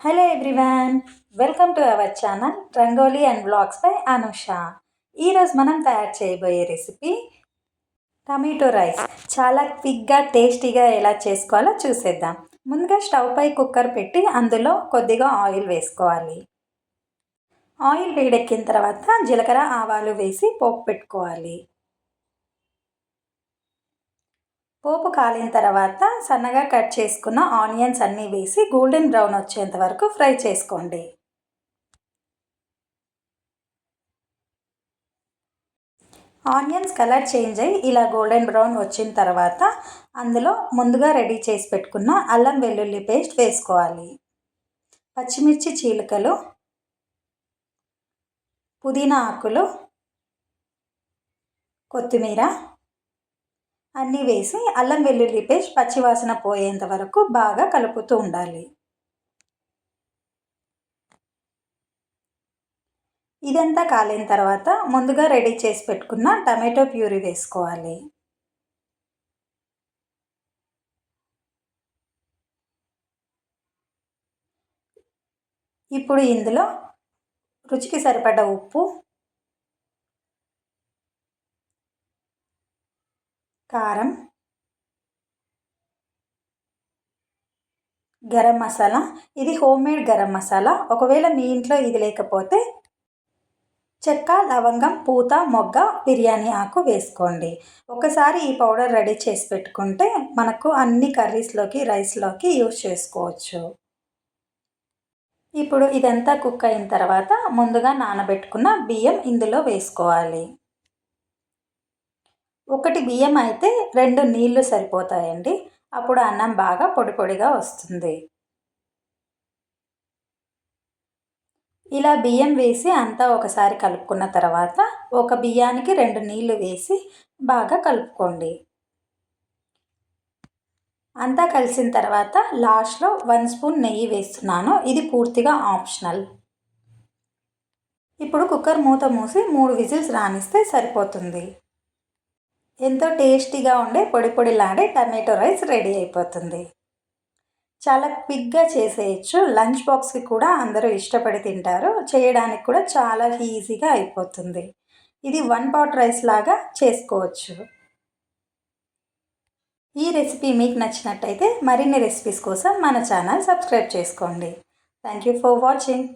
Hello everyone welcome to our channel rangoli and blogs by Anusha ఈరోజు మనం తయారు చేయబోయే రెసిపీ టమాటో రైస్ చాలా క్విక్గా టేస్టీగా ఎలా చేసుకోవాలో చూసేద్దాం. ముందుగా స్టవ్ పై కుక్కర్ పెట్టి అందులో కొద్దిగా ఆయిల్ వేసుకోవాలి. ఆయిల్ వేడెక్కిన తర్వాత జీలకర్ర ఆవాలు వేసి పోపు పెట్టుకోవాలి. పోపు కాలిన తర్వాత సన్నగా కట్ చేసుకున్న ఆనియన్స్ అన్నీ వేసి గోల్డెన్ బ్రౌన్ వచ్చేంత వరకు ఫ్రై చేసుకోండి. ఆనియన్స్ కలర్ చేంజ్ అయ్యి ఇలా గోల్డెన్ బ్రౌన్ వచ్చిన తర్వాత అందులో ముందుగా రెడీ చేసి పెట్టుకున్న అల్లం వెల్లుల్లి పేస్ట్ వేసుకోవాలి. పచ్చిమిర్చి చీలికలు పుదీనా ఆకులు కొత్తిమీర అన్నీ వేసి అల్లం వెల్లుల్లి పేస్ట్ పచ్చివాసన పోయేంత వరకు బాగా కలుపుతూ ఉండాలి. ఇదంతా కాలిన తర్వాత ముందుగా రెడీ చేసి పెట్టుకున్న టమాటో ప్యూరీ వేసుకోవాలి. ఇప్పుడు ఇందులో రుచికి సరిపడ్డ ఉప్పు కారం గరం మసాలా. ఇది హోమ్ మేడ్ గరం మసాలా. ఒకవేళ మీ ఇంట్లో ఇది లేకపోతే చెక్క లవంగం పూత మొగ్గ బిర్యానీ ఆకు వేసుకోండి. ఒకసారి ఈ పౌడర్ రెడీ చేసి పెట్టుకుంటే మనకు అన్ని కర్రీస్లోకి రైస్లోకి యూజ్ చేసుకోవచ్చు. ఇప్పుడు ఇదంతా కుక్ అయిన తర్వాత ముందుగా నానబెట్టుకున్న బియ్యం ఇందులో వేసుకోవాలి. ఒకటి బియ్యం అయితే రెండు నీళ్ళు సరిపోతాయండి. అప్పుడు అన్నం బాగా పొడి పొడిగా వస్తుంది. ఇలా బియ్యం వేసి అంతా ఒకసారి కలుపుకున్న తర్వాత ఒక బియ్యానికి రెండు నీళ్ళు వేసి బాగా కలుపుకోండి. అంతా కలిసిన తర్వాత లాస్ట్లో వన్ స్పూన్ నెయ్యి వేస్తున్నాను. ఇది పూర్తిగా ఆప్షనల్. ఇప్పుడు కుక్కర్ మూత మూసి మూడు విజిల్స్ రానిస్తే సరిపోతుంది. ఎంతో టేస్టీగా ఉండే పొడి పొడిలాడే టమాటో రైస్ రెడీ అయిపోతుంది. చాలా క్విక్గా చేసేయచ్చు. లంచ్ బాక్స్కి కూడా అందరూ ఇష్టపడి తింటారు. చేయడానికి కూడా చాలా ఈజీగా అయిపోతుంది. ఇది వన్ పాట్ రైస్ లాగా చేసుకోవచ్చు. ఈ రెసిపీ మీకు నచ్చినట్టయితే మరిన్ని రెసిపీస్ కోసం మన ఛానల్ సబ్స్క్రైబ్ చేసుకోండి. Thank you for watching.